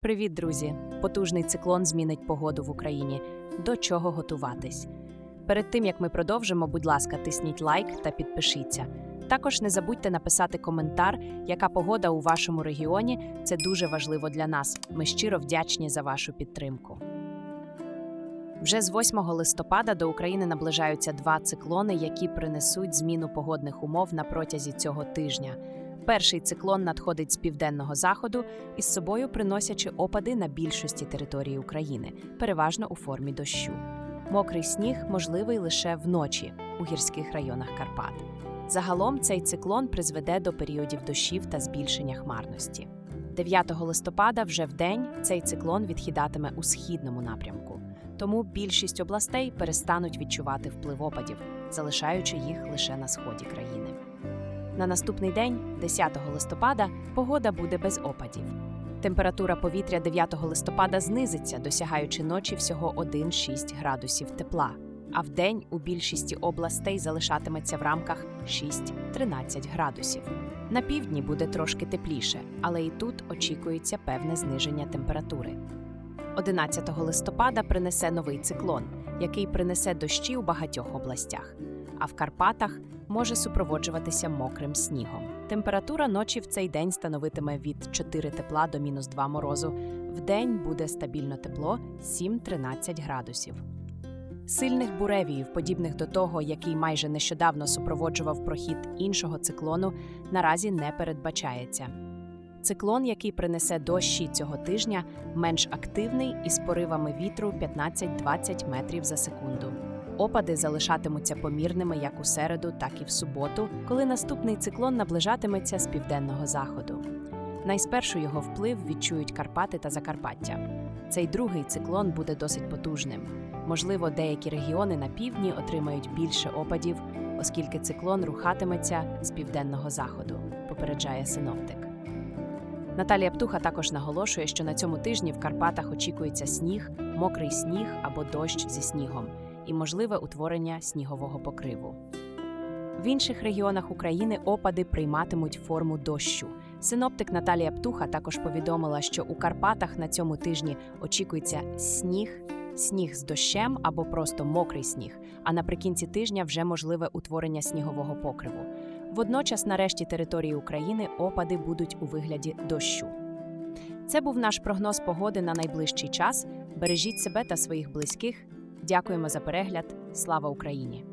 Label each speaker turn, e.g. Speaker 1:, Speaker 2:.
Speaker 1: Привіт, друзі! Потужний циклон змінить погоду в Україні. До чого готуватись? Перед тим як ми продовжимо, будь ласка, тисніть лайк та підпишіться. Також не забудьте написати коментар, яка погода у вашому регіоні. Це дуже важливо для нас. Ми щиро вдячні за вашу підтримку. Вже з 8 листопада до України наближаються два циклони, які принесуть зміну погодних умов на протязі цього тижня. Перший циклон надходить з південного заходу із собою приносячи опади на більшості території України, переважно у формі дощу. Мокрий сніг можливий лише вночі у гірських районах Карпат. Загалом цей циклон призведе до періодів дощів та збільшення хмарності. 9 листопада вже в день цей циклон відхідатиме у східному напрямку, тому більшість областей перестануть відчувати вплив опадів, залишаючи їх лише на сході країни. На наступний день, 10 листопада, погода буде без опадів. Температура повітря 9 листопада знизиться, досягаючи ночі всього 1-6 градусів тепла, а вдень у більшості областей залишатиметься в рамках 6-13 градусів. На півдні буде трошки тепліше, але і тут очікується певне зниження температури. 11 листопада принесе новий циклон, який принесе дощі у багатьох областях а в Карпатах може супроводжуватися мокрим снігом. Температура ночі в цей день становитиме від 4 тепла до мінус 2 морозу. Вдень буде стабільно тепло 7-13 градусів. Сильних буревіїв, подібних до того, який майже нещодавно супроводжував прохід іншого циклону, наразі не передбачається. Циклон, який принесе дощі цього тижня, менш активний із поривами вітру 15-20 метрів за секунду. Опади залишатимуться помірними як у середу, так і в суботу, коли наступний циклон наближатиметься з південного заходу. Найспершу його вплив відчують Карпати та Закарпаття. Цей другий циклон буде досить потужним. Можливо, деякі регіони на півдні отримають більше опадів, оскільки циклон рухатиметься з південного заходу, попереджає синоптик. Наталія Птуха також наголошує, що на цьому тижні в Карпатах очікується сніг, мокрий сніг або дощ зі снігом і можливе утворення снігового покриву. В інших регіонах України опади прийматимуть форму дощу. Синоптик Наталія Птуха також повідомила, що у Карпатах на цьому тижні очікується сніг, сніг з дощем або просто мокрий сніг. А наприкінці тижня вже можливе утворення снігового покриву. Водночас, на решті території України опади будуть у вигляді дощу. Це був наш прогноз погоди на найближчий час. Бережіть себе та своїх близьких. Дякуємо за перегляд. Слава Україні!